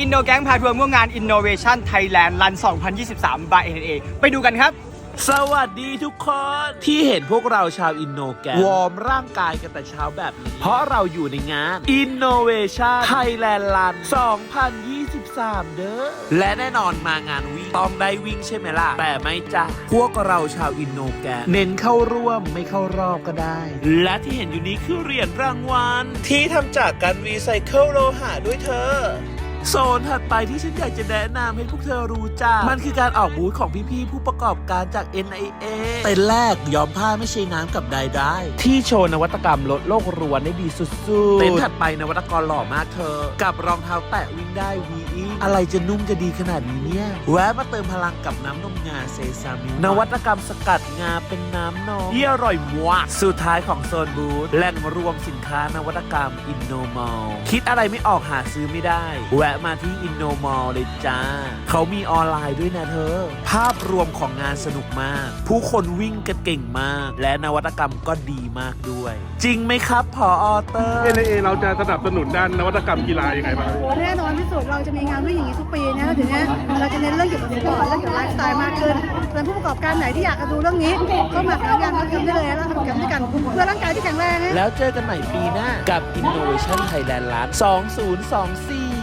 อินโนแก๊งพาทัวร์ม่วงงาน Innovation Thailand Run 2023 by NNA ไปดูกันครับ สวัสดีทุกคน ที่เห็นพวกเราชาวอินโนแกนวอร์มร่างกายกันแต่เช้าแบบนี้ เพราะเราอยู่ในงาน Innovation Thailand Run 2023 เด้อ และแน่นอนมางานวิ่ง ต้องได้วิ่งใช่ไหมล่ะ แต่ไม่จ้ะพวกเราชาวอินโนแกนเน้นเข้าร่วมไม่เข้ารอบก็ได้ และที่เห็นอยู่นี้คือเหรียญรางวัลที่ทำจากการรีไซเคิลโลหะด้วยเธอ โซนถัดไปที่ฉันอยากจะแนะนำให้พวกเธอรู้จัก มันคือการออกบูธของพี่ๆผู้ประกอบการจาก NIA เต็นแรกย้อมผ้าไม่ใช่น้ำกับใดได้ที่โชว์นวัตกรรมลดโลกรวนได้ดีสุดๆ เต็นถัดไปนวัตกรหล่อมากเธอ กับรองเท้าแตะวิ่งได้ VE อะไรจะนุ่มจะดีขนาดนี้เนี่ย แวะมาเติมพลังกับน้ำนมงาเซซามินวัตกรรมสกัดงาเป็นน้ำนมที่อร่อยมากสุดท้ายของโซนบูธแหล่งรวมสินค้านวัตกรรมอินโนมอลคิดอะไรไม่ออกหาซื้อไม่ได้แวะมาที่อินโนมอลเลยจ้า เขามีออนไลน์ด้วยนะเธอ ภาพรวมของงานสนุกมาก ผู้คนวิ่งกันเก่งมาก และนวัตกรรมก็ดีมากด้วย จริงไหมครับพออเตอร์ NAA เราจะสนับสนุนด้านนวัตกรรมกีฬายังไงบ้างโอ้แน่นอนที่สุดเราจะมีงานวิ่งอย่างนี้ทุกปีนะแล้วทีเนี้ยเราจะเน้นเรื่องเกี่ยวกับสปอร์ตเรื่องเกี่ยวกับไลฟ์สไตล์มากขึ้นส่วนผู้ประกอบการไหนที่อยากจะดูเรื่องนี้เข้ามาหางานมาทำได้เลยแล้วทำกันด้วยกันเพื่อร่างกายที่แข็งแรงนะแล้วเจอกันใหม่ปีหน้ากับ Innovation Thailand ล้าน2024